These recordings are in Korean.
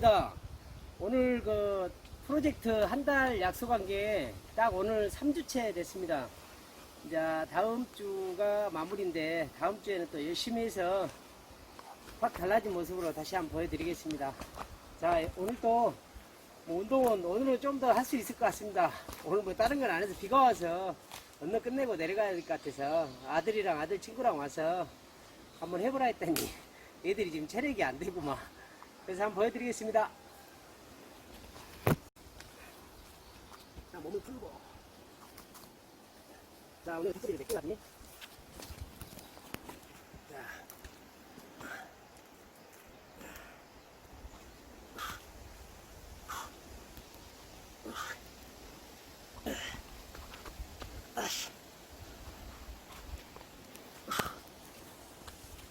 김종민입니다. 오늘 그 프로젝트 한 달 약속한 게 딱 오늘 3주째 됐습니다. 이제 다음 주가 마무리인데 다음 주에는 또 열심히 해서 확 달라진 모습으로 다시 한번 보여드리겠습니다. 자, 오늘 또 뭐 운동은 오늘은 좀 더 할 수 있을 것 같습니다. 오늘 뭐 다른 건 안 해서 비가 와서 언능 끝내고 내려가야 될 것 같아서 아들이랑 아들 친구랑 와서 한번 해보라 했더니 애들이 지금 체력이 안 되구만. 그래서 한번 보여드리겠습니다. 자, 몸을 풀고. 자, 오늘 뒷소리가 몇개? 자.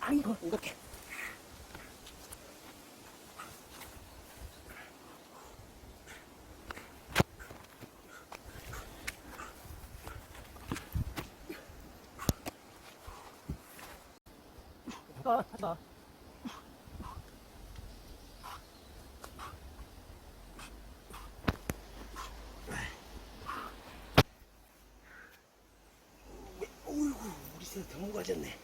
아이고, 이렇게. 가, 가자. 어이구, 우리 새더 무거워졌네.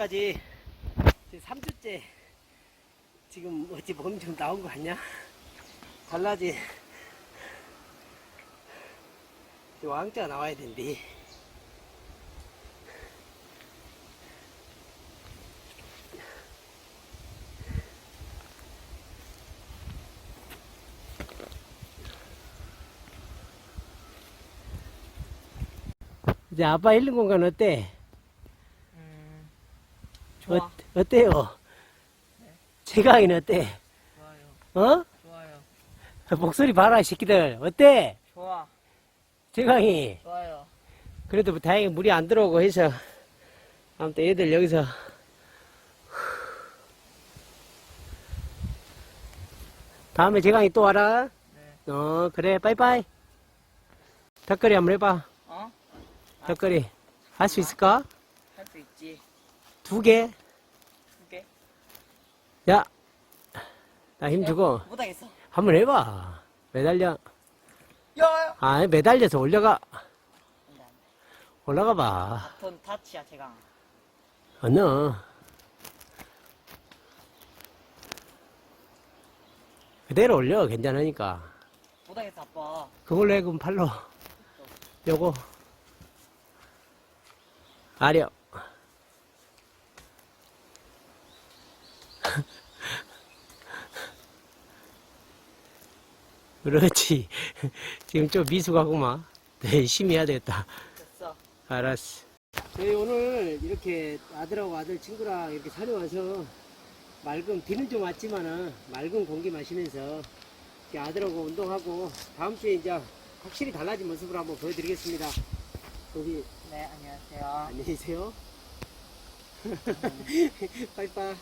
까지 지금 3주째 지금 어찌 몸이 좀 나온 거 같냐? 달라지 왕자가 나와야 된대 이제 아빠 있는 공간 어때? 음, 좋아. 어, 어때요? 최강이는 어때? 좋아요. 어? 좋아요. 목소리 봐라, 이 새끼들. 어때? 좋아. 최강이. 좋아요. 그래도 뭐 다행히 물이 안 들어오고 해서. 아무튼 얘들 여기서. 다음에 최강이 또 와라. 네. 어, 그래. 빠이빠이. 덕거리 한번 해봐. 어? 덕거리. 할 수 있을까? 할 수 있지. 두 개. 두 개. 야. 나 힘 주고. 못하겠어. 한번 해봐. 매달려. 야! 아, 매달려서 올라가. 안 돼, 안 돼. 올라가 봐. 돈 타치야, 제가. 어느. 그대로 올려. 괜찮으니까. 못하겠어, 아빠. 그걸로 해, 그럼 팔로. 요거. 아려. 그렇지. 지금 좀 미숙하구만. 네, 열심히 해야 되겠다. 됐어. 알았어. 저희 오늘 이렇게 아들하고 아들 친구랑 이렇게 산에 와서 맑은, 비는 좀 왔지만은 맑은 공기 마시면서 이렇게 아들하고 운동하고 다음 주에 이제 확실히 달라진 모습으로 한번 보여드리겠습니다. 여기 네, 안녕하세요. 안녕히 계세요. 빠이빠이.